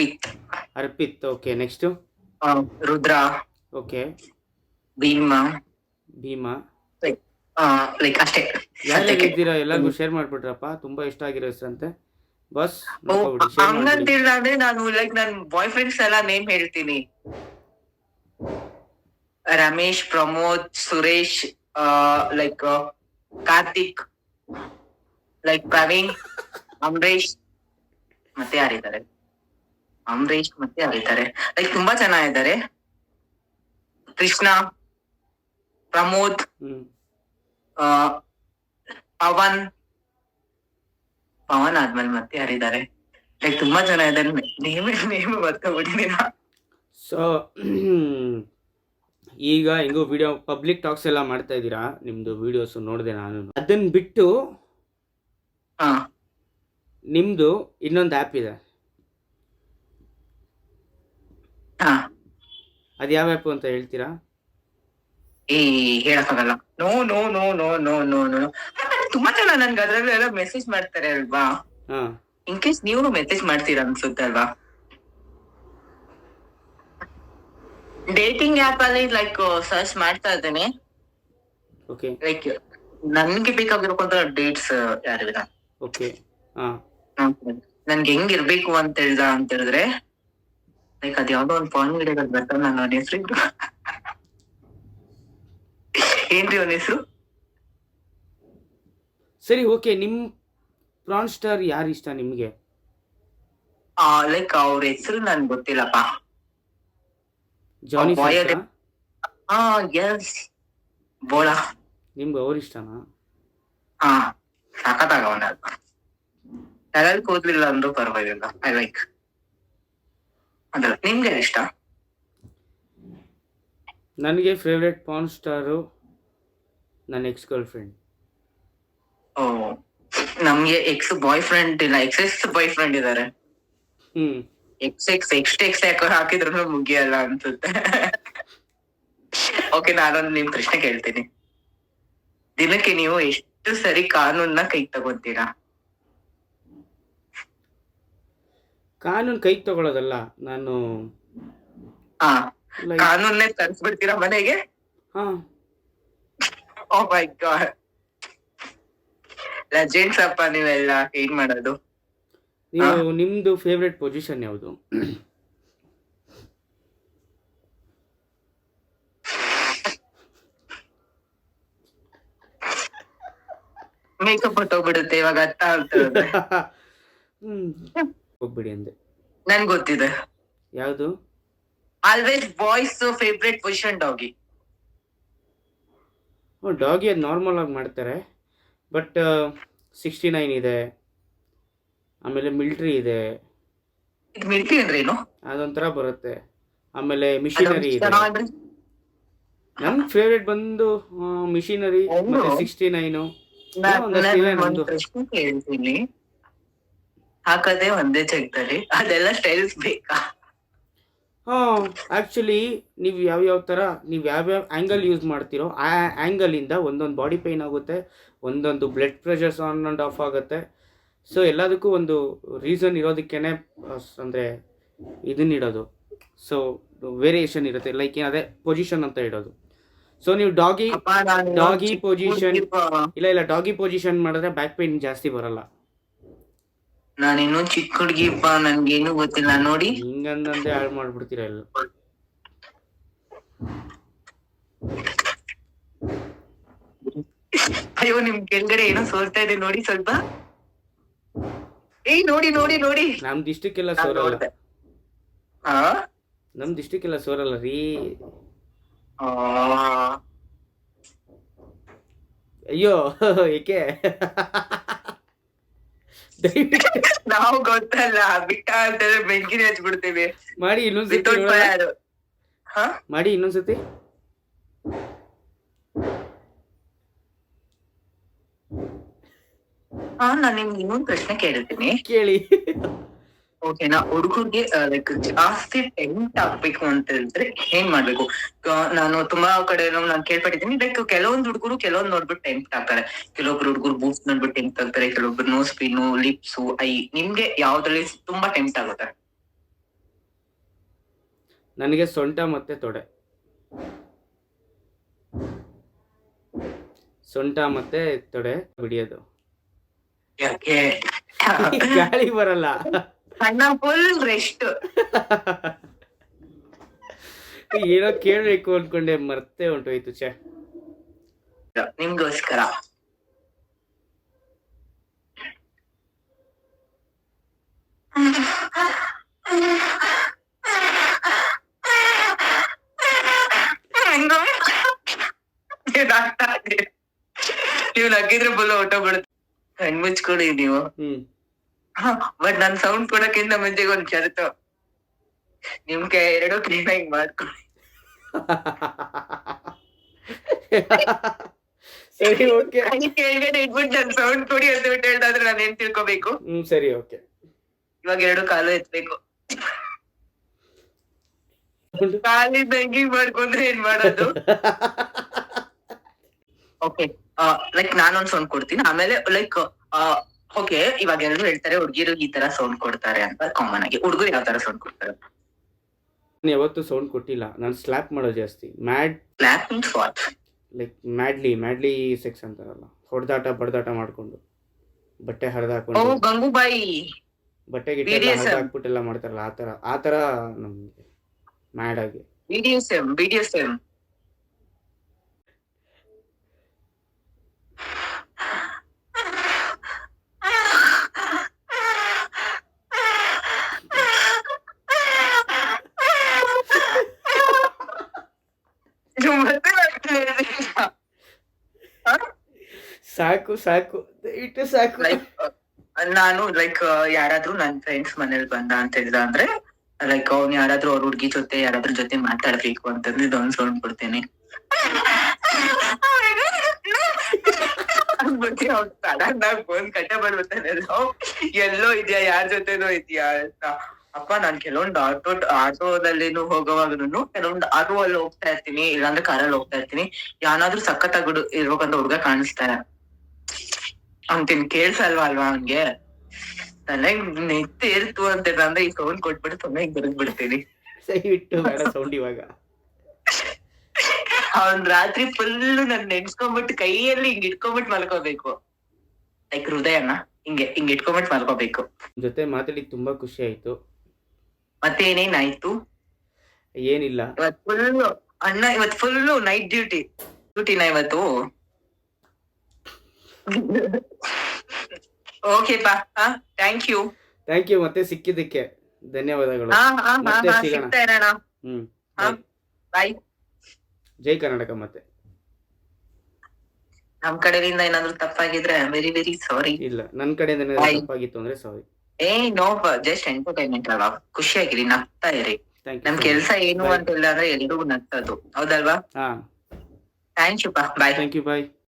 Arpit. Arpit okay next Rudra. Okay Bheema. Bheema. Like ಅಷ್ಟೇ. ಯಾರು. ಇದ್ದೀರಾ? ಎಲ್ಲರಿಗೂ ಶೇರ್ ಮಾಡ್ಬಿಟ್ರಪ್ಪ. ತುಂಬಾ ಇಷ್ಟ ಆಗಿರೋ ಹೆಸರಂತೆ. ಬಸ್ ಅಂದ್ರೆ ನಾನು ಲೈಕ್ ನನ್ ಬಾಯ್ ಫ್ರೆಂಡ್ಸ್ ಎಲ್ಲ ನೇಮ್ ಹೇಳ್ತೀನಿ. ರಮೇಶ್ ಪ್ರಮೋದ್ ಸುರೇಶ್ ಲೈಕ್ ಕಾರ್ತಿಕ್ ಲೈಕ್ ಪ್ರವೀಣ್ ಅಂಬರೀಶ್ ಮತ್ತೆ ಯಾರಿದ್ದಾರೆ? ಅಮರೇಶ್ ಮತ್ತೆ ಯಾರಿದ್ದಾರೆ ಲೈಕ್ ತುಂಬಾ ಜನ ಇದ್ದಾರೆ ಕೃಷ್ಣ ಪ್ರಮೋದ್ ಪವನ್ ಪವನ್ ಆದ್ಮೇಲೆ ಮತ್ತೆ ಯಾರಿದ್ದಾರೆ? ಲೈಕ್ ತುಂಬಾ ಜನ ಇದ್ದಾರೆ ನೇಮ್ ನೇಮ್ ಸೊ ಈಗ ಹೆಂಗೋ ವಿಡಿಯೋ ಪಬ್ಲಿಕ್ ಟಾಕ್ಸ್ ಎಲ್ಲ ಮಾಡ್ತಾ ಇದ್ದೀರಾ? ನಿಮ್ದು ವಿಡಿಯೋಸ್ ನೋಡಿದೆ ನಾನು. ಅದನ್ನ ಬಿಟ್ಟು ನಿಮ್ದು ಇನ್ನೊಂದು ಆ್ಯಪ್ ಇದೆ ಹಾ ಅದು ಯಾವ ಆ್ಯಪ್ ಅಂತ ಹೇಳ್ತೀರಾ? ಏ ಹೇಳಕ್ಕಾಗಲ್ಲ. No no no no no no no ತುಂಬಾ ಜನ ನನ್ಗೆ ಅದ್ರಲ್ಲೆಲ್ಲ ಮೆಸೇಜ್ ಮಾಡ್ತಾರೆ ಅಲ್ವಾ? ಹಾಂ. ಇನ್ ಕೇಸ್ ನೀವು ಮೆಸೇಜ್ ಮಾಡ್ತೀರಾ ಅನ್ಸುತ್ತೆ ಅಲ್ವಾ? ಡೇಟಿಂಗ್ ಆಪ್ ಅಲ್ಲಿ ಲೈಕ್ ಸರ್ಚ್ ಮಾಡ್ತಾ ಇದ್ದೇನೆ. ಓಕೆ ಲೈಕ್ ನನ್ಗೆ ಬೇಕಾಗಿರೋಕೊಂತ ಡೇಟ್ಸ್ ಯಾರಿಲ್ಲ ಓಕೆ ಹಾಂ. ನನ್ಗೆ ಹೆಂಗ್ ಇರ್ಬೇಕು ಅಂತ ಹೇಳ್ದ ಅಂತ ಹೇಳಿದ್ರೆ ಲೈಕ್ ಅದ್ ಯಾವ್ದೋ ಒಂದ್ ಫಾರ್ಮ್ ವಿಡಿಯೋಗಳು ಬರ್ತಾವ ನಾನು ಅವ್ನ ಹೆಸರು ಏನ್ರಿ ಅವನ ಹೆಸರು? ಸರಿ ಓಕೆ ನಿಮ್ ಪ್ರಾನ್ ಸ್ಟಾರ್ ಯಾರು ಇಷ್ಟ ನಿಮ್ಗೆ? ಲೈಕ್ ಅವ್ರ ಹೆಸರು ನನ್ ಗೊತ್ತಿಲ್ಲಪ್ಪ. Johnny boy. ಹಾ ಎಸ್ ಬೋಳ. ನಿಮ್ಗೆ ಅವ್ರ ಇಷ್ಟನಾ? ಹಾ ಸಖತ್ತಾಗ ಅವನ. ತಲೆಲ್ ಕೂದ್ಲಿಲ್ಲ ಅಂದ್ರೂ ಪರವಾಗಿಲ್ಲ. ಐ ಲೈಕ್ ಅದಲ್ಲ ನಿಮ್ಗೆ ಇಷ್ಟ? ನನಗೆ ಫೇವ್ರೆಟ್ ಪಾನ್ ಸ್ಟಾರು ನನ್ನ ಎಕ್ಸ್ ಗರ್ಲ್ ಫ್ರೆಂಡ್ ಓ ನಮ್ಗೆ ಎಕ್ಸ್ ಬಾಯ್ ಫ್ರೆಂಡ್ ಇಲ್ಲ ಎಕ್ಸ್ ಎಕ್ಸ್ ಬಾಯ್ ಫ್ರೆಂಡ್ ಇದಾರೆ. ಹ್ಮ್. ಎಕ್ಸ್ ಎಕ್ಸ್ ಎಕ್ಸ್ ಎಕ್ಸ್ ಯಾಕೋ ಹಾಕಿದ್ರು ಮುಗಿಯಲ್ಲ ಅನ್ಸುತ್ತೆ. ಓಕೆ ನಾನೊಂದು ನಿಮ್ ಪ್ರಶ್ನೆ ಕೇಳ್ತೀನಿ. ದಿನಕ್ಕೆ ನೀವು ಎಷ್ಟು ಸರಿ ಕಾನೂನ್ನ ಕೈ ತಗೋತೀರಾ ಕಾನೂನು ಕೈ ತಗೊಳ್ಳೋದಲ್ಲ ನಾನು ಕಾನೂನೇ ತರಿಸ್ಬಿಡ್ತೀರಾ ಮನೆಗೆ? ಹಾ. ಓ ಮೈ ಗಾಡ್ ಲೆಜೆಂಡ್ಸ್ ಅಪ್ಪ ನೀವೆಲ್ಲ ಏನ್ ಮಾಡೋದು? ನೀವು ನಿಮ್ದು ಫೇವ್ರೆಟ್ ಪೊಸಿಷನ್ ಯಾವುದು? ಮೇಕಪ್ ಹೊಟ್ಟೋಗ್ಬಿಡುತ್ತೆ ಇವಾಗ ಅರ್ಥ ಆಗ್ತದೆ ಹೋಗ್ಬಿಡಿ ಅಂದೆ. ನನ್ ಗೊತ್ತಿದೆ. ಯಾವುದು? Always boys favourite position doggy. ಹ್ಞೂ ಡಾಗಿ ಅದು ನಾರ್ಮಲ್ ಆಗಿ ಮಾಡ್ತಾರೆ. ಬಟ್ ಸಿಕ್ಸ್ಟಿ ನೈನ್ ಇದೆ. ಆಮೇಲೆ ಮಿಲ್ಟ್ರಿ ಇದೆ. ಇದು ಅಂದ್ರೆ ಏನು ಅದೊಂಥರ ಬರುತ್ತೆ. ಆಮೇಲೆ ಮಿಷಿನರಿ ಇದೆ. ನನ್ನ ಫೇವ್ರೆಟ್ ಬಂದು ಮಿಷಿನರಿ ಮತ್ತೆ ಸಿಕ್ಸ್ಟಿ ನೈನು. ಒಂದ್. ಪ್ರಶ್ನೆ ಕೇಳ್ತೀನಿ. ಹಾಕದೆ ಒಂದೇ ಜಗದಲ್ಲಿ. ಅದೆಲ್ಲ ಸ್ಟೈಲ್ಸ್ ಬೇಕಾ? ಹಾ ಆ್ಯಕ್ಚುಲಿ ನೀವು ಯಾವ್ಯಾವ ಥರ ನೀವು ಯಾವ್ಯಾವ ಆ್ಯಂಗಲ್ ಯೂಸ್ ಮಾಡ್ತೀರೋ ಆ ಆ್ಯಂಗಲಿಂದ ಒಂದೊಂದು ಬಾಡಿ ಪೈನ್ ಆಗುತ್ತೆ ಒಂದೊಂದು blood pressures on and off ಆಗುತ್ತೆ. ಸೊ ಎಲ್ಲದಕ್ಕೂ ಒಂದು ರೀಸನ್ ಇರೋದಕ್ಕೇ ಅಂದರೆ ಇದನ್ನ ಇಡೋದು ಸೊ ವೇರಿಯೇಷನ್ ಇರುತ್ತೆ ಲೈಕ್ ಏನದೇ ಪೊಸಿಷನ್ ಅಂತ ಇಡೋದು. ಸೊ ನೀವು ಡಾಗಿ ಡಾಗಿ. ಹುಡ್ಗಿಪ್ಪ. ಇಲ್ಲ ಇಲ್ಲ ಡಾಗಿ ಪೊಸಿಷನ್ ಮಾಡಿದ್ರೆ ಬ್ಯಾಕ್ ಪೇನ್ ಜಾಸ್ತಿ ಬರಲ್ಲ. ನಾನಿನ್ನು ಚಿಕ್ಕ ಹುಡುಗಿಪ್ಪ ನನ್ಗೇನು ಗೊತ್ತಿಲ್ಲ ನೋಡಿ. ಹಿಂಗಂದಂದೆ ಹಾಳು ಮಾಡ್ಬಿಡ್ತೀರ ಎಲ್ಲ? ಅಯ್ಯೋ ನಿಮ್ ಕೆಳಗಡೆ ಏನೋ ಸೋರ್ತಾ ಇದೆ ನೋಡಿ ಸ್ವಲ್ಪ. ಏಯ್ ನೋಡಿ ನೋಡಿ ನೋಡಿ. ನಮ್ ಇಷ್ಟಕ್ಕೆಲ್ಲ ಎಲ್ಲ ಸೋರಲ್ಲ. ನಮ್ ಆ? ನಮ್ದು ಇಷ್ಟಕ್ಕೆಲ್ಲ ಸೋರಲ್ಲ ರೀ. ಆ. ಅಯ್ಯೋ ಏಕೆ? ನಾವು ಗೊತ್ತಲ್ಲ ಬಿಟ್ಟ ಅಂತಂದ್ರೆ ಬೆಂಕಿನ ಹಚ್ಬಿಡ್ತೀವಿ ಮಾಡಿ ಇನ್ನೊಂದ್ಸತಿ ಮಾಡಿ ಇನ್ನೊಂದ್ಸತಿ. ಹಾ ನಾನು ನಿಮ್ಗೆ ಇನ್ನೊಂದ್ ಪ್ರಶ್ನೆ ಕೇಳ್ತೀನಿ. ಕೇಳಿ. ಓಕೆನಾ ಹುಡುಗರಿಗೆ ಲೈಕ್ ಜಾಸ್ತಿ ಟೆಂಟ್ ಆಗ್ಬೇಕು ಅಂತ ಹೇಳಿದ್ರೆ ಏನ್ ಮಾಡ್ಬೇಕು? ನಾನು ತುಂಬಾ ಕಡೆ ನಾನು ಕೇಳ್ಪಟ್ಟಿದ್ದೀನಿ. ಲೈಕ್ ಕೆಲವೊಂದು ಹುಡುಗರು ಕೆಲವೊಂದು ನೋಡ್ಬಿಟ್ಟು ಟೆಂಟ್ ಆಗ್ತಾರೆ ಕೆಲವೊಬ್ರು ಹುಡುಗರು ಬೂಟ್ಸ್ ನೋಡ್ಬಿಟ್ಟು ಟೆಂಟ್ ಆಗ್ತಾರೆ ಕೆಲವೊಬ್ರು ನೋಸ್ ಪಿನ್ನು ಲಿಪ್ಸು ಐ ನಿಮ್ಗೆ ಯಾವ್ದ್ರಲ್ಲಿ ತುಂಬಾ ಟೆಂಟ್ ಆಗುತ್ತೆ ನನಗೆ ಸೊಂಟ ಮತ್ತೆ ತೊಡೆ. ಸೊಂಟ ಮತ್ತೆ ತೊಡೆ ಬಿಡಿಯೋದು. ಯಾಕೆ? ಗಾಳಿ ಬರಲ್ಲ. ಅಣ್ಣ ಫುಲ್ ರೆಸ್ಟ್ ಏನೋ ಕೇಳಬೇಕು ಅನ್ಕೊಂಡೆ ಮರ್ತೆ ಹೊಂಟೋಯ್ತು ಚ ನಿಮ್ಗೋಸ್ಕರ. ನೀವು ನಗ್ಗಿದ್ರೆ ಬಲ್ಲ ಊಟ ಬಿಡುತ್ತೆ ಕಣ್ ಮುಚ್ಕೊಡಿ ನೀವು. ಹ್ಮ್. ಬಟ್ ನಾನ್ ಸೌಂಡ್ ಕೊಡಕ್ಕಿಂತ ಮುಂಚೆಗೆ ಒಂದ್ ಷರತ್ತು. ನಿಮ್ ಕೈ ಎರಡು ಕ್ಲೀನ್ ಆಗಿ ಮಾಡ್ಕೊಡಿ ಸರಿ ಓಕೆ ಕೈ ಕೆಳಗಡೆ ಇಟ್ಬಿಟ್ಟು ನನ್ ಸೌಂಡ್ ಕೊಡಿ ಅಂತ ಬಿಟ್ಟು ಹೇಳ್ದಾದ್ರೆ ನಾನು ಏನ್ ತಿಳ್ಕೊಬೇಕು? ಹ್ಮ್ ಸರಿ ಓಕೆ ಇವಾಗ ಎರಡು ಕಾಲು ಎತ್ಬೇಕು. ಕಾಲಿಂದ ಹೆಂಗಿಂಗ್ ಮಾಡ್ಕೊಂಡ್ರೆ ಏನ್ ಮಾಡೋದು? ಓಕೆ ಲೈಕ್ ನಾನೊಂದ್ ಸೌಂಡ್ ಕೊಡ್ತೀನಿ. ಆಮೇಲೆ ಲೈಕ್ ಓಕೆ ಇವಾಗ ಎಲ್ರು ಹೇಳ್ತಾರೆ ಹುಡುಗಿರು ಈ ತರ ಸೌಂಡ್ ಕೊಡ್ತಾರೆ ಅಂತ ಕಾಮನ್ ಆಗಿ. ಹುಡುಗರು ಯಾವ ತರ ಸೌಂಡ್ ಕೊಡ್ತಾರೆ? ನಾನು ಯಾವತ್ತೂ ಸೌಂಡ್ ಕೊಟ್ಟಿಲ್ಲ. ನಾನು ಸ್ಲ್ಯಾಪ್ ಮಾಡೋ ಜಾಸ್ತಿ. Mad slap in swat like madly madly sex ಅಂತಾರಲ್ಲ. ಹೊಡೆದಾಟ ಬಡದಾಟ ಮಾಡ್ಕೊಂಡು. ಬಟ್ಟೆ ಹರಿದು ಓ ಹಾಕೊಂಡು ಗಂಗೂಬಾಯಿ ಬಟ್ಟೆ ಗಿಟ್ಟೆ ಎಲ್ಲ BDSM. ಹರಿದು ಹಾಕ್ಬಿಟ್ಟೆಲ್ಲ ಮಾಡ್ತಾರಲ್ಲ ಆ ತರ ಆ ತರ ನಮ್ಗೆ. ಮ್ಯಾಡ್ ಆಗಿ. ಬಿಡಿಎಸ್ಎಂ ಬಿಡಿಎಸ್ಎಂ ಸಾಕು ಸಾಕು. ಇಟ್ಟು ಸಾಕು. ನಾನು ಲೈಕ್ ಯಾರಾದ್ರೂ ನನ್ ಫ್ರೆಂಡ್ಸ್ ಮನೇಲಿ ಬಂದ ಅಂತ ಹೇಳಿದ ಅಂದ್ರೆ ಲೈಕ್ ಅವ್ನ್ ಯಾರಾದ್ರೂ ಅವ್ರ ಹುಡ್ಗಿ ಜೊತೆ, ಯಾರಾದ್ರೂ ಜೊತೆ ಮಾತಾಡ್ಬೇಕು ಅಂತಂದ್ರೆ ಇದೊಂದ್ ಸೌಂಡ್ ಕೊಡ್ತೇನೆ. ಬರ್ಬಿಡ್ತಾನೆ ಎಲ್ಲೋ ಇದ್ಯಾ, ಯಾರ ಜೊತೆನೋ ಇದ್ಯಾ ಅಂತ. ಅಪ್ಪ ನಾನ್ ಕೆಲವೊಂದು ಆಟೋ ಆಟೋದಲ್ಲಿನೂ ಹೋಗೋವಾಗನು ಕೆಲವೊಂದ್ ಆಟೋ ಅಲ್ಲಿ ಹೋಗ್ತಾ ಇರ್ತೀನಿ ಇಲ್ಲಾಂದ್ರೆ ಕಾರಲ್ಲಿ ಹೋಗ್ತಾ ಇರ್ತೀನಿ. ಯಾನಾದ್ರೂ ಸಖತ್ತಾಗಿ ಇರ್ಬೇಕಂತ ಹುಡ್ಗ ಕಾಣಿಸ್ತಾರ ಅಂತೀನಿ ಕೇಳ್ಸಲ್ವಾ ಅಲ್ವಾ ಅವ್ನ್ಗೆ? ತಲೆಗ್ ನೆತ್ತಿ ಇರ್ತು ಅಂತ ಅಂದ್ರೆ ಈ ಸೌಂಡ್ ಕೊಟ್ಬಿಟ್ಟು ಸುಮ್ಮನೆ ಬರದ್ ಬಿಡ್ತೀನಿ ದಯವಿಟ್ಟು ಬೇಡ ಸೌಂಡ್ ಇವಾಗ. ಅವನ್ ರಾತ್ರಿ ಫುಲ್ ನನ್ ನೆನ್ಸ್ಕೊಂಡ್ಬಿಟ್ಟು ಕೈಯಲ್ಲಿ ಹಿಂಗ್ ಇಟ್ಕೊಂಡ್ಬಿಟ್ಟು ಮಲ್ಕೋಬೇಕು. ಲೈಕ್ ಹೃದಯನ ಹಿಂಗೆ ಹಿಂಗ್ ಇಟ್ಕೊಂಡ್ಬಿಟ್ಟು ಮಲ್ಕೋಬೇಕು. ಜೊತೆ ಮಾತಾಡಿ ತುಂಬಾ ಖುಷಿ ಆಯ್ತು. ಮತ್ತೆ ಏನೇನಾಯ್ತು ಏನಿಲ್ಲ. ಇವತ್ ಫುಲ್ ಅಣ್ಣ ಇವತ್ ಫುಲ್ ನೈಟ್ ಡ್ಯೂಟಿ ಡ್ಯೂಟಿನ ಇವತ್ತು? ಓಕೆ ಪಾ ಥ್ಯಾಂಕ್ ಯು ಥ್ಯಾಂಕ್ ಯು ಮತ್ತೆ ಸಿಕ್ಕಿದ್ದಕ್ಕೆ ಧನ್ಯವಾದಗಳು. ಹಾ ಹಾ ಹಾ ಮತ್ತೆ ಹಾ ಸಿಗೋಣ. ಸಿಗ್ತಾ ಇರೋಣ. ಹ್ಮ್ ಹಾ. bye. ಬಾಯ್ ಜೈ ಕರ್ನಾಟಕ ಮತ್ತೆ. ನಮ್ ಕಡೆಯಿಂದ ಏನಾದ್ರು ತಪ್ಪಾಗಿದ್ರೆ ವೆರಿ ವೆರಿ ಸಾರಿ ಇಲ್ಲ ನನ್ನ ಕಡೆಯಿಂದ ಏನಾದ್ರು Bye. ತಪ್ಪಾಗಿತ್ತು ಅಂದ್ರೆ ಸಾರಿ ಏ ನೋ ಜಸ್ಟ್ ಎಂಟರ್ಟೈನ್ಮೆಂಟ್ ಅಲ್ವಾ? ಖುಷಿಯಾಗಿರಿ ನಗ್ತಾ ಇರಿ. ನಮ್ ಕೆಲ್ಸ ಏನು Bye. ಅಂತ ಇಲ್ಲ ಅಂದ್ರೆ ಎಲ್ರಿಗೂ ನಗ್ತದು ಹೌದಲ್ವಾ? ಥ್ಯಾಂಕ್ ಯು ಬಾ. Bye thank you bye